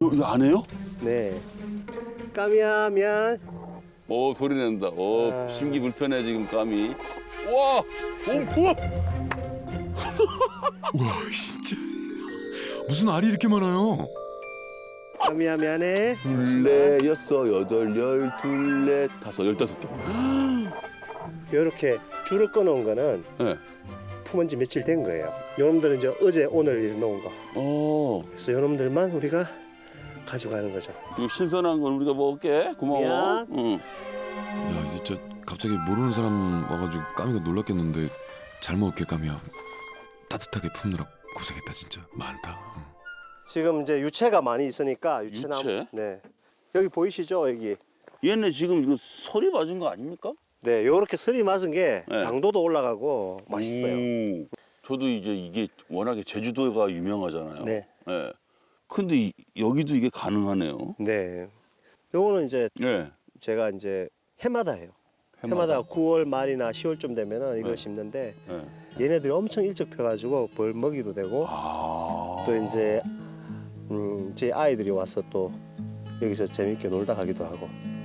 이거, 이거 안 해요? 네. 까미야 미안. 오 소리 낸다. 오 아. 심기 불편해 지금 감이. 와, 오, 우와. 우와 진짜 무슨 알이 이렇게 많아요? 까미야 미안해. 둘레 여섯 여덟 열 둘레 다섯 열다섯 개. 이렇게 줄을 끊어온 거는 네. 품은 지 며칠 된 거예요. 요놈들은 이제 어제 오늘 이렇게 놓은 거. 어, 그래서 요놈들만 우리가 가져가는 거죠. 이거 신선한 건 우리가 먹을게. 고마워. 미안. 응. 야 이게 진짜 갑자기 모르는 사람 와가지고 까미가 놀랐겠는데 잘 먹을게 까미야 따뜻하게 품느라 고생했다 진짜 많다 응. 지금 이제 유채가 많이 있으니까 유채나무. 유채? 네. 여기 보이시죠 여기. 얘네 지금 이거 소리 맞은 거 아닙니까? 네, 요렇게 설이 맞은 게 네. 당도도 올라가고 맛있어요. 오. 저도 이제 이게 워낙에 제주도가 유명하잖아요. 네. 예. 근데 이- 여기도 이게 가능하네요. 네. 요거는 이제 예. 제가 이제 해마다예요. 해마다 9월 말이나 10월쯤 되면은 이걸 네. 심는데 예. 얘네들이 엄청 일찍 펴가지고 벌 먹이도 되고 아. 또 이제 음, 제 아이들이 와서 또 여기서 재밌게 놀다 가기도 하고